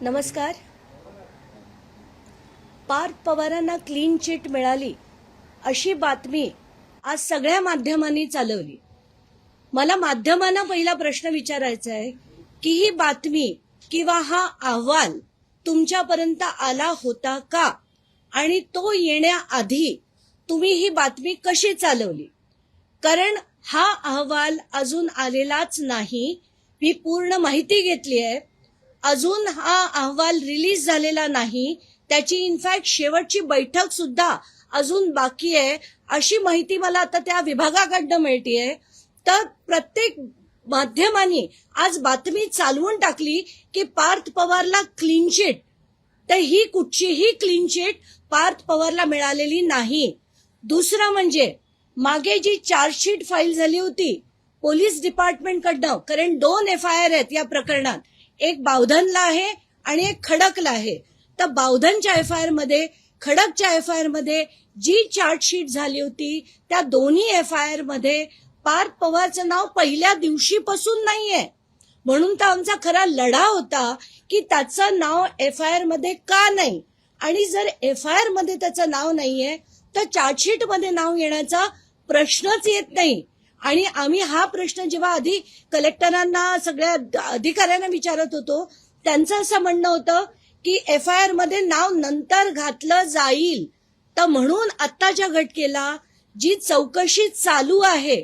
नमस्कार. पार्थ पवारांना clean chit मिळाली अशी बातमी आज सगळ्या माध्यमांनी चालवली. मला माध्यमांना पहिला प्रश्न विचारायचा आहे की ही बातमी किंवा हा अहवाल तुमच्यापर्यंत आला होता का? आणि तो येण्याआधी तुम्ही ही बातमी कशी चालवली? कारण हा अहवाल अजून आलेलाच नाही मी पूर्ण माहिती घेतली आहे. अजून हा अहवाल रिलीज झालेला नाही. त्याची इनफॅक्ट शेवटची बैठक सुद्धा अजून बाकी आहे. अशी माहिती मला आता त्या विभागाकडनं मिळतीये. तर प्रत्येक माध्यमांनी आज बातमी चालवून टाकली की पार्थ पवारला क्लीन चिट तर ही कुठचीही क्लीन चिट पार्थ पवारला मिळालेली नाही. दुसरं म्हणजे मागे जी चार्जशीट फाईल झाली होती पोलीस डिपार्टमेंटकडनं कारण दोन एफ आय आर आहेत या प्रकरणात. एक बावधनला आहे आणि एक खडकला आहे. तर बावधनच्या एफ आय आरमध्ये खडकच्या एफ आय आरमध्ये जी चार्जशीट झाली होती त्या दोन्ही एफ आय आरमध्ये पार्थ पवारचं नाव पहिल्या दिवशीपासून नाहीये. म्हणून तर आमचा खरा लढा होता की त्याचं नाव एफ आय आरमध्ये का नाही? आणि जर एफ आय आरमध्ये त्याचं नाव नाहीये तर चार्जशीटमध्ये नाव येण्याचा प्रश्नच येत नाही. आणि आम्ही हा प्रश्न जेव्हा आधी कलेक्टरांना सगळ्या अधिकाऱ्यांना विचारत होतो त्यांचं असं म्हणणं होतं की एफ आय आरमध्ये नाव नंतर घातलं जाईल. तर म्हणून आत्ताच्या घटकेला जी चौकशी चालू आहे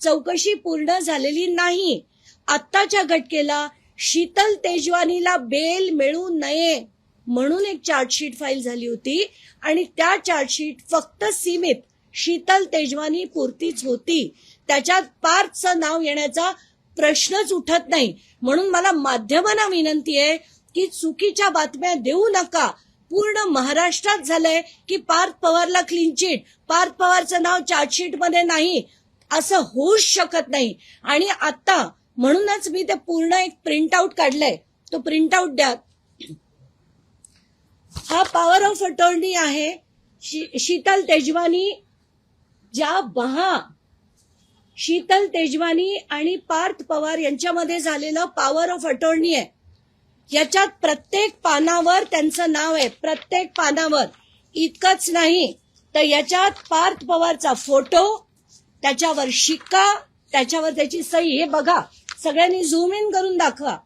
चौकशी पूर्ण झालेली नाही. आत्ताच्या घटकेला शीतल तेजवानीला बेल मिळू नये म्हणून एक चार्जशीट फाईल झाली होती आणि त्या चार्जशीट फक्त सीमित शीतल तेजवानी पुरतीच होती. त्याच्यात पार्थचं नाव येण्याचा प्रश्नच उठत नाही. म्हणून मला माध्यमांना विनंती आहे की चुकीच्या बातम्या देऊ नका. पूर्ण महाराष्ट्रात झालंय की पार्थ पवारला क्लीन चिट पार्थ पवारचं नाव चार्जशीटमध्ये नाही. असं होऊच शकत नाही. आणि आता म्हणूनच मी ते पूर्ण एक प्रिंट आउट काढलंय. तो प्रिंट आउट द्या. हा पॉवर ऑफ अटॉर्नी आहे. शी- शीतल तेजवानी ज्या बहा शीतल तेजवानी आणि पार्थ पवार यांच्यामध्ये झालेलं पॉवर ऑफ अटॉर्नी आहे. याच्यात प्रत्येक पानावर त्यांचं नाव आहे. प्रत्येक पानावर. इतकंच नाही तर याच्यात पार्थ पवारचा फोटो त्याच्यावर शिक्का त्याच्यावर त्याची सही. हे बघा सगळ्यांनी झूम इन करून दाखवा.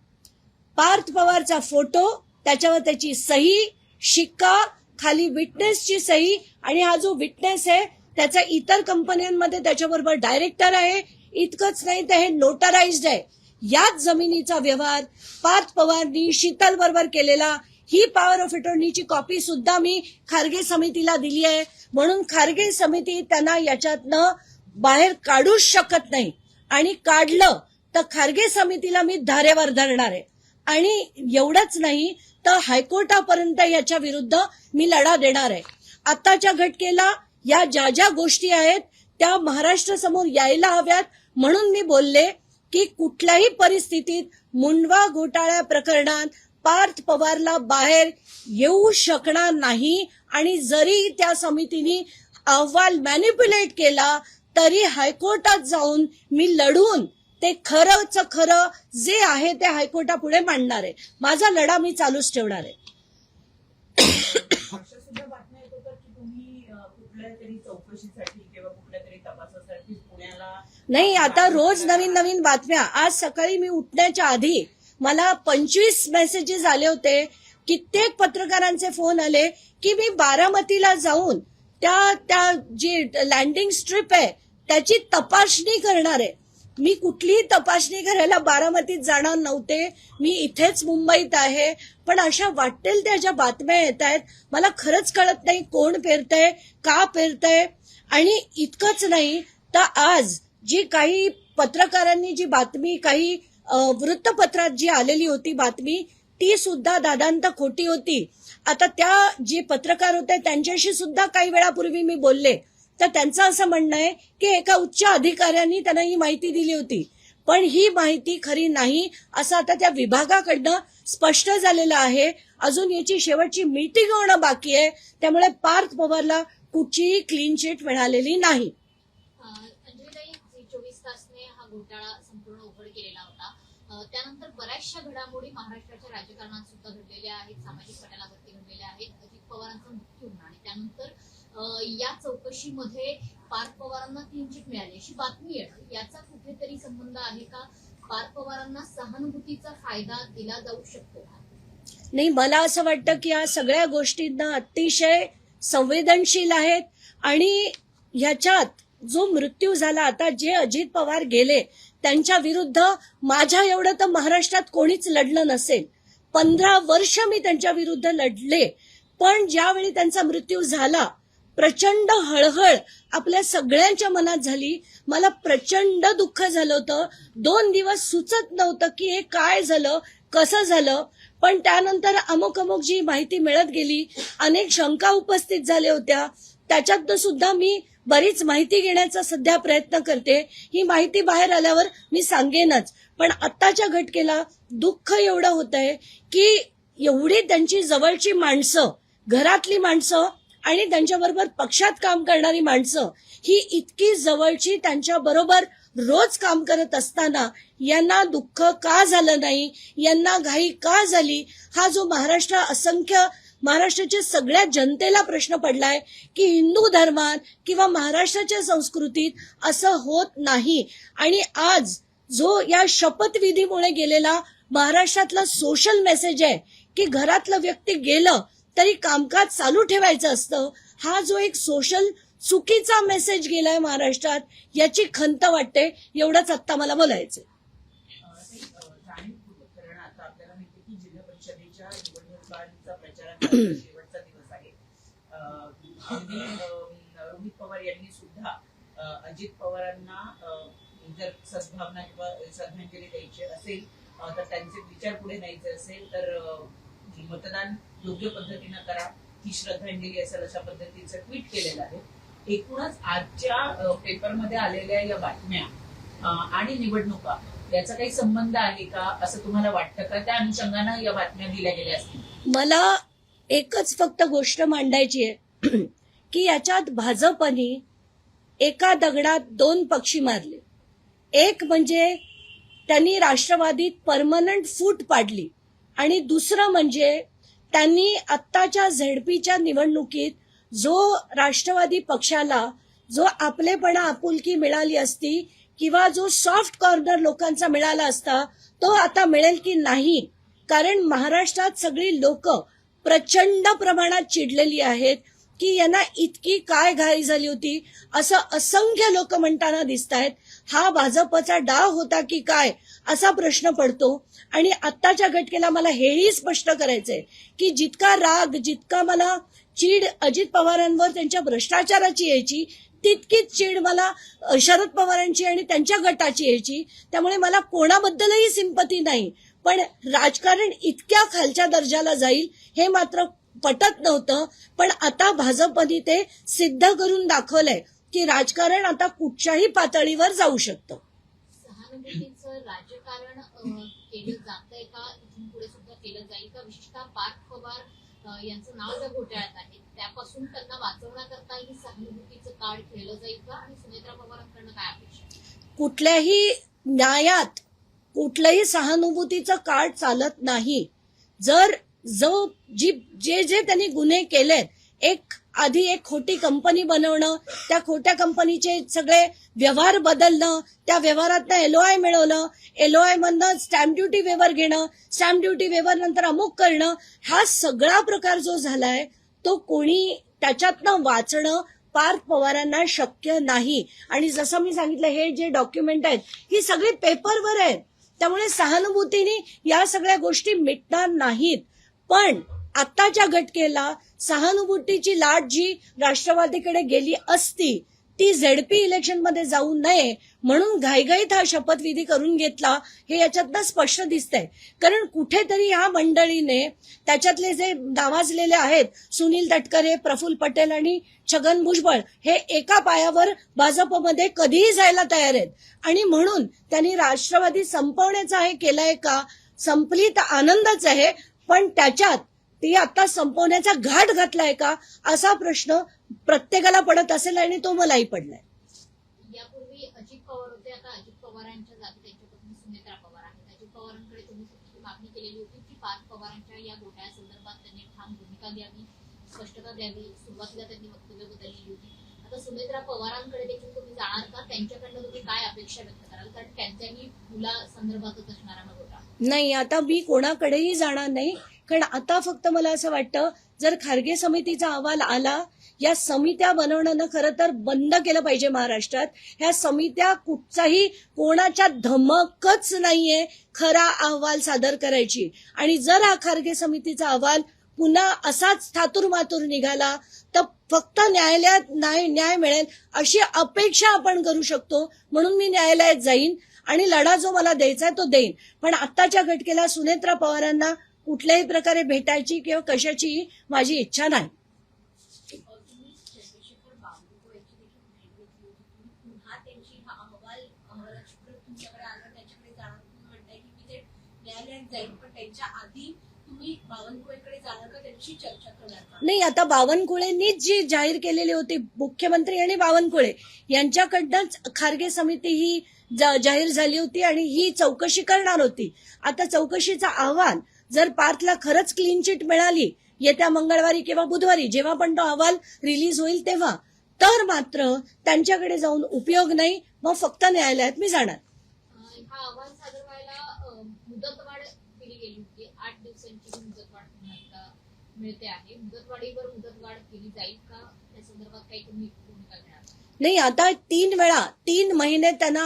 पार्थ पवारचा फोटो त्याच्यावर त्याची सही शिक्का खाली विटनेसची सही आणि हा जो विटनेस आहे त्याचा इतर कंपन्यांमध्ये त्याच्याबरोबर डायरेक्टर आहे. इतकंच नाही तर हे नोटराइज्ड आहे. याच जमिनीचा व्यवहार पार्थ पवारनी शीतल बरोबर केलेला. ही पॉवर ऑफ अटॉर्नीची कॉपी सुद्धा मी खारगे समितीला दिली आहे. म्हणून खारगे समिती त्यांना याच्यातनं बाहेर काढूच शकत नाही. आणि काढलं तर खारगे समितीला मी धारेवर धरणार आहे. आणि एवढंच नाही तर हायकोर्टापर्यंत याच्या विरुद्ध मी लढा देणार आहे. आताच्या घटकेला या ज्या ज्या गोष्टी आहेत त्या महाराष्ट्र समोर यायला हव्यात. म्हणून मी बोलले की कुठल्याही परिस्थितीत मुंडवा घोटाळ्या प्रकरणात पार्थ पवारला बाहेर येऊ शकणार नाही. आणि जरी त्या समितीने अहवाल मॅनिप्युलेट केला तरी हायकोर्टात जाऊन मी लढून ते खरंच खरं जे आहे ते हायकोर्टापुढे मांडणार आहे. माझा लढा मी चालूच ठेवणार आहे अशा सुद्धा बातम्या येत होत्या की तुम्ही अ, कुठल्या तरी चौकशीसाठी किंवा कुठल्या तरी तपासासाठी पुण्याला नाही आता रोज नवीन नवीन बातम्या. आज सकाळी मी उठण्याच्या आधी मला पंचवीस मेसेजेस आले होते. कित्येक पत्रकारांचे फोन आले की मी बारामतीला जाऊन त्या त्या जी लँडिंग स्ट्रीप आहे त्याची तपासणी करणार आहे. मी कुठलीही तपासणी करायला बारामतीत जाणार नव्हते. मी इथेच मुंबईत आहे. पण अशा वाटेल त्या ज्या बातम्या येत आहेत मला खरंच कळत नाही कोण पेरतय का पेरतय. आणि इतकंच नाही तर आज जी काही पत्रकारांनी जी बातमी काही वृत्तपत्रात जी आलेली होती बातमी ती सुद्धा दादांत खोटी होती. आता त्या जे पत्रकार होते त्यांच्याशी सुद्धा काही वेळापूर्वी मी बोलले. तर त्यांचं असं म्हणणं आहे की एका उच्च अधिकाऱ्यांनी त्यांना ही माहिती दिली होती. पण ही माहिती खरी नाही असं आता त्या विभागाकडनं स्पष्ट झालेलं आहे. अजून याची शेवटची मीटिंग होणं बाकी आहे. त्यामुळे पार्थ पवारला कुठचीही क्लीन चिट मिळालेली नाही. घोटाळा संपूर्ण उघड केलेला होता. त्यानंतर बऱ्याचशा घडामोडी महाराष्ट्राच्या राजकारणात सुद्धा घडलेल्या आहेत सामाजिक पटलावरती घडलेल्या आहेत. अजित पवारांचा मृत्यू होणं आणि त्यानंतर या चौकशीमध्ये पार्थ पवारांना तीन चिट मिळाली. अशी बातमी येणं याचा कुठेतरी संबंध आहे का? पार्थ पवारांना सहानुभूतीचा फायदा दिला जाऊ शकतो का? नाही मला असं वाटतं की या सगळ्या गोष्टींना अतिशय संवेदनशील आहेत आणि ह्याच्यात जो मृत्यू झाला आता जे अजित पवार गेले त्यांच्या विरुद्ध माझ्या एवढं तर महाराष्ट्रात कोणीच लढलं नसेल. पंधरा वर्ष मी त्यांच्या विरुद्ध लढले पण ज्यावेळी त्यांचा मृत्यू झाला प्रचंड हळहळ आपल्या सगळ्यांच्या मनात झाली. मला प्रचंड दुःख झालं होतं. दोन दिवस सुचत नव्हतं की हे काय झालं कसं झालं पण त्यानंतर अमुक अमुक जी माहिती मिळत गेली अनेक शंका उपस्थित झाल्या होत्या. त्याच्यातनं सुद्धा मी बरीच माहिती घेण्याचा सध्या प्रयत्न करते. ही माहिती बाहेर आल्यावर मी सांगेनच. पण आत्ताच्या घटकेला दुःख एवढं होत आहे की एवढी त्यांची जवळची माणसं घरातली माणसं आणि त्यांच्याबरोबर पक्षात काम करणारी माणसं ही इतकी जवळची त्यांच्या बरोबर रोज काम करत असताना यांना दुःख का झालं नाही? यांना घाई का झाली? हा जो महाराष्ट्र असंख्य महाराष्ट्राच्या सगळ्या जनतेला प्रश्न पडलाय की हिंदू धर्मात किंवा महाराष्ट्राच्या संस्कृतीत असं होत नाही. आणि आज जो या शपथविधीमुळे गेलेला महाराष्ट्रातला सोशल मेसेज आहे की घरातलं व्यक्ती गेलं तरी कामकाज चालू ठेवायचं असतं हा जो एक सोशल चुकीचा मेसेज गेलाय महाराष्ट्रात याची खंत वाटते एवढंच आत्ता मला बोलायचं शेवटचा दिवस आहे अगदी रोहित पवार यांनी सुद्धा अजित पवारांना जर सद्भावना किंवा श्रद्धांजली द्यायची असेल तर त्यांचे विचार पुढे न्यायचे असेल तर मतदान योग्य पद्धतीनं करा ही श्रद्धांजली असेल अशा पद्धतीचं ट्विट केलेलं आहे एकूणच आजच्या पेपरमध्ये आलेल्या या बातम्या आणि निवडणुका याचा काही संबंध आहे का असं तुम्हाला वाटतं का त्या अनुषंगानं या बातम्या दिल्या गेल्या असतील मला एकच फक्त गोष्ट मांडायची आहे की याच्यात भाजपनी एका दगडात दोन पक्षी मारले. एक म्हणजे त्यांनी राष्ट्रवादीत परमनंट फूट पाडली आणि दुसरं म्हणजे त्यांनी आत्ताच्या झेडपीच्या निवडणुकीत जो राष्ट्रवादी पक्षाला जो आपलेपणा आपुलकी मिळाली असती किंवा जो सॉफ्ट कॉर्नर लोकांचा मिळाला असता तो आता मिळेल की नाही? कारण महाराष्ट्रात सगळी लोक प्रचंड प्रमाणात चिडलेली आहेत की यांना इतकी काय घाई झाली होती? असं असंख्य लोक म्हणताना दिसत आहेत हा भाजपचा डाव होता की काय? असा प्रश्न पडतो. आणि आत्ताच्या घटकेला मला हेही स्पष्ट करायचंय की जितका राग जितका मला चीड अजित पवारांवर त्यांच्या भ्रष्टाचाराची यायची तितकीच चीड मला शरद पवारांची आणि त्यांच्या गटाची यायची. त्यामुळे मला कोणाबद्दलही सिंपती नाही. पण राजकारण इतक्या खालच्या दर्जाला जाईल हे मात्र पटत नव्हतं. पण आता भाजपने ते सिद्ध करून दाखवलंय की राजकारण आता कुठच्याही पातळीवर जाऊ शकतं. सहानुभूतीचं राजकारण अ, केलं जातंय का? इथून पुढे सुद्धा केलं जाईल का? विशेषतः पार्थ पवार अ, यांचं नाव ज्या घोटाळ्यात आहे त्यापासून त्यांना वाचवण्याकरता ही सहानुभूतीचं कार्ड खेळलं जाईल का? आणि सुनेत्रा पवारांकडनं काय अपेक्षा आहे? कुठल्याही न्यायात कुठलंही सहानुभूतीचं कार्ड चालत नाही. जर जो जी जे जे त्यांनी गुन्हे केलेत एक आधी एक खोटी कंपनी बनवणं त्या खोट्या कंपनीचे सगळे व्यवहार बदलणं त्या व्यवहारातनं एलओआय मिळवणं एलओआय मधनं स्टॅम्प ड्युटी वेवर घेणं स्टॅम्प ड्युटी वेवर नंतर अमुक करणं हा सगळा प्रकार जो झालाय तो कोणी त्याच्यातनं वाचणं पार्थ पवारांना शक्य नाही. आणि जसं मी सांगितलं हे जे डॉक्युमेंट आहेत ही सगळी पेपरवर आहेत. त्यामुळे सहानुभूतीने या सगळ्या गोष्टी मिटणार नाहीत. पण आत्ताच्या घटकेला सहानुभूतीची लाट जी राष्ट्रवादीकडे गेली असती ती झेडपी इलेक्शनमध्ये जाऊ नये म्हणून घाईघाईत हा शपथविधी करून घेतला हे याच्यातनं स्पष्ट दिसतंय. कारण कुठेतरी ह्या मंडळीने त्याच्यातले जे नावाजलेले आहेत सुनील तटकरे प्रफुल पटेल आणि छगन भुजबळ हे एका पायावर भाजपमध्ये कधीही जायला तयार आहेत. आणि म्हणून त्यांनी राष्ट्रवादी संपवण्याचा हे केलंय का? संपली तर आनंदच आहे. पण त्याच्यात ती आता संपवण्याचा घाट घातलाय का? असा प्रश्न प्रत्येकाला पडत असेल आणि तो मलाही पडलाय. यापूर्वी अजित पवार होते आता अजित पवारांच्या जागी सुनेत्रा पवार आहेत. अजित पवार केलेली होती की पार्थ पवारांच्या या घोटाळ्यासंदर्भात त्यांनी ठाम भूमिका द्यावी स्पष्टता द्यावी सुरुवातीला त्यांनी वक्तव्य होती. आता सुनेत्रा पवारांकडे देखील तुम्ही जाणार का? त्यांच्याकडनं तुम्ही काय अपेक्षा व्यक्त कराल? कारण त्यांच्याही मुलासंदर्भातच असणारा हा घोटाळा. नाही आता मी कोणाकडेही जाणार नाही. कारण आता फक्त मला असं वाटतं जर खारगे समितीचा अहवाल आला या समित्या बनवणं खरं तर बंद केलं पाहिजे महाराष्ट्रात. ह्या समित्या कुठचाही कोणाच्या धमकच नाहीये खरा अहवाल सादर करायची. आणि जर हा खारगे समितीचा अहवाल पुन्हा असाच थातूर मातूर निघाला तर फक्त न्यायालयात न्याय न्याय मिळेल अशी अपेक्षा आपण करू शकतो. म्हणून मी न्यायालयात जाईन आणि लढा जो मला द्यायचा आहे तो देईन. पण आत्ताच्या घटकेला सुनेत्रा पवारांना कुठल्याही प्रकारे भेटायची किंवा कशाची माझी इच्छा नाही. नाही आता बावनकुळेंनीच जी जाहीर केलेली होती मुख्यमंत्री आणि बावनकुळे यांच्याकडनंच खारगे समिती ही जाहीर झाली होती आणि ही चौकशी करणार होती. आता चौकशीचा आव्हान जर पार्थला खरंच क्लीन चिट मिळाली येत्या मंगळवारी किंवा बुधवारी जेव्हा पण तो अहवाल रिलीज होईल तेव्हा तर मात्र त्यांच्याकडे जाऊन उपयोग नाही मग फक्त न्यायालयात मी जाणार. नाही आता तीन वेळा तीन महिने त्यांना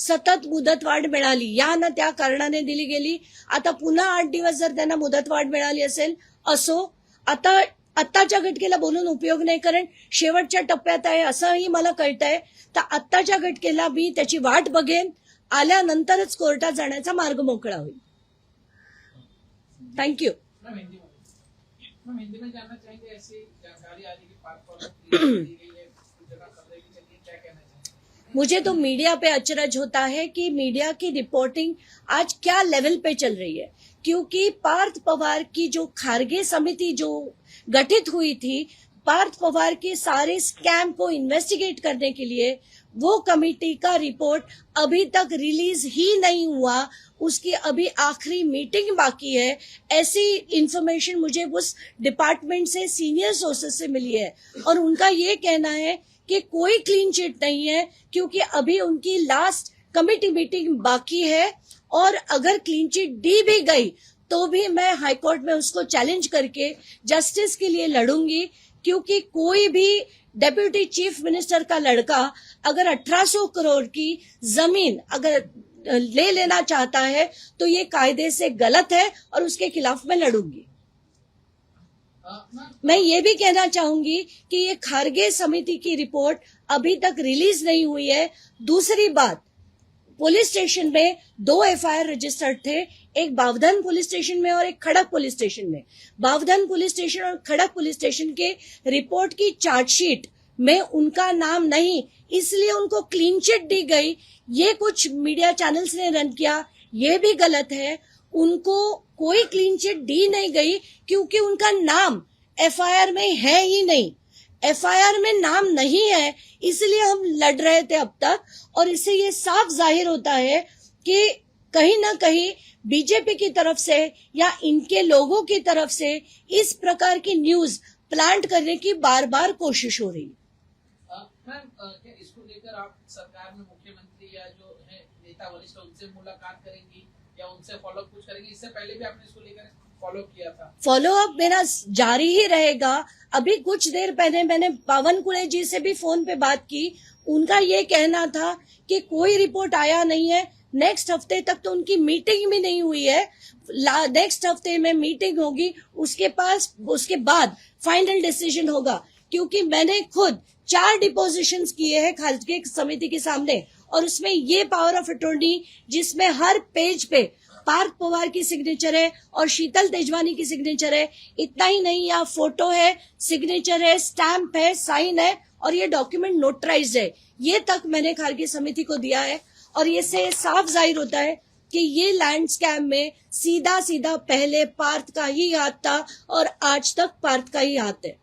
सतत मुदतवाढ मिळाली. या ना त्या कारणाने दिली गेली. आता पुन्हा आठ दिवस जर त्यांना मुदतवाढ मिळाली असेल असो आता आत्ताच्या घटकेला बोलून उपयोग नाही कारण शेवटच्या टप्प्यात आहे असंही मला कळतंय. तर आत्ताच्या घटकेला मी त्याची वाट बघेन. आल्यानंतरच कोर्टात जाण्याचा मार्ग मोकळा होईल. थँक्यू मुझे तो मीडिया पे अचरज होता है कि मीडिया की रिपोर्टिंग आज क्या लेवल पे चल रही है। क्योंकि पार्थ पवार की जो खारगे समिति जो गठित हुई थी, पार्थ पवार के सारे स्कैम को इन्वेस्टिगेट करने के लिए वो कमेटी का रिपोर्ट अभी तक रिलीज़ ही नहीं हुआ। उसकी अभी आखिरी मीटिंग बाकी है। ऐसी इंफॉर्मेशन मुझे उस डिपार्टमेंट से सीनियर सोर्सेस से मिली है। और उनका ये कहना है कि कोई क्लीन चिट नहीं है, क्योंकि अभी उनकी लास्ट कमिटी मीटिंग बाकी है, और अगर क्लीन चिट दी भी गई तो भी मैं हाईकोर्ट में उसको चैलेंज करके जस्टिस के लिए लड़ूँगी, क्योंकि कोई भी डेप्यूटी चीफ मिनिस्टर का लड़का अगर 1800 करोड़ की ज़मीन अगर ले लेना चाहता है तो ये कायदे से गलत है और उसके खिलाफ मैं लड़ूँगी। मैं ये भी कहना चाहूँगी कि ये खारगे समिति की रिपोर्ट अभी तक रिलीज़ नहीं हुई है। दूसरी बात, पुलिस स्टेशन में दो एफआईआर रजिस्टर्ड थे, एक बावधन पुलिस स्टेशन में और एक खड़क पुलिस स्टेशन में। बावधन पुलिस स्टेशन और खड़क पुलिस स्टेशन के रिपोर्ट की चार्जशीट में उनका नाम नहीं, इसलिए उनको क्लीन चिट दी गई। ये कुछ मीडिया चैनल्स ने रन किया, ये भी गलत है। उनको कोई क्लीन चिट दी नहीं गई क्योंकि उनका नाम एफआईआर में है ही नहीं। एफआईआर में नाम नहीं है, इसलिए हम लड़ रहे थे अब तक। और इससे ये साफ़ ज़ाहिर होता है कि कहीं ना कहीं बीजेपी की तरफ़ से या इनके लोगों की तरफ़ से इस प्रकार की न्यूज़ प्लांट करने की बार बार कोशिश हो रही इसको लेकर आप सरकार में मुख्यमंत्री या जो है, नेता वरिष्ठ, उनसे मुलाकात करेंगी? फॉलो फॉलो अप मेरा जारी ही रहेगा। अभी कुछ देर पहले मैंने पावन कुले जी से भी फ़ोन पे बात की। उनका ये कहना था कि कोई रिपोर्ट आया नहीं है। नेक्स्ट हफ़्ते तक तो उनकी मीटिंग भी नहीं हुई है। नेक्स्ट हफ़्ते में मीटिंग होगी। उसके पास, उसके बाद फाइनल डिसीज़न होगा। क्योंकि मैंने खुद चार डिपोजिशन किए हैं खासगी समिति के सामने। और उसमें ये पावर ऑफ़ अटोर्नी जिसमें हर पेज पे पार्थ पवार की सिग्नेचर है और शीतल तेजवानी की सिग्नेचर है। इतना ही नहीं, यहाँ फ़ोटो है सिग्नेचर है स्टैंप है साइन है और ये डॉक्यूमेंट नोटराइज है। ये तक मैंने खारगी समिति को दिया है और इससे साफ़ ज़ाहिर होता है कि ये लैंड स्कैम में सीधा सीधा पहले पार्थ का ही हाथ था और आज तक पार्थ का ही हाथ है।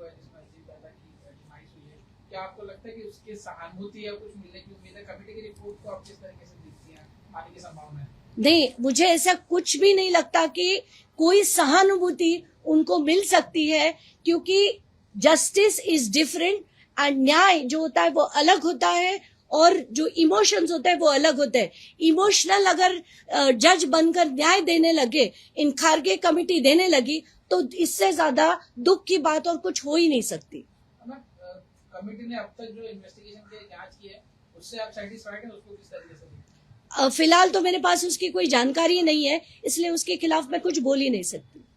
है जिसमें अजीत दादा की डिमाइस हुई है क्या आपको लगता है कि उसके सहानुभूति या कुछ मिलने की उम्मीद है? कमेटी की रिपोर्ट को आप किस तरीके से देखती हैं? आने की संभावना है। नहीं, मुझे ऐसा कुछ भी नहीं लगता कि कोई सहानुभूति उनको मिल सकती है, क्योंकि जस्टिस इज़ डिफरेंट एंड न्याय जो होता है वो अलग होता है और जो इमोशंस होते हैं वो अलग होते हैं। इमोशनल अगर जज बनकर न्याय देने लगे इन खारगे कमिटी देने लगी तो इससे ज़्यादा दुख की बात और कुछ हो ही नहीं सकती। कमेटी ने अब तक जो इन्वेस्टिगेशन की जांच की है उससे आप सेटिस्फाइड हैं उसको किस तरीके से फिलहाल तो मेरे पास उसकी कोई जानकारी नहीं है इसलिए उसके खिलाफ मैं कुछ बोल ही नहीं सकती।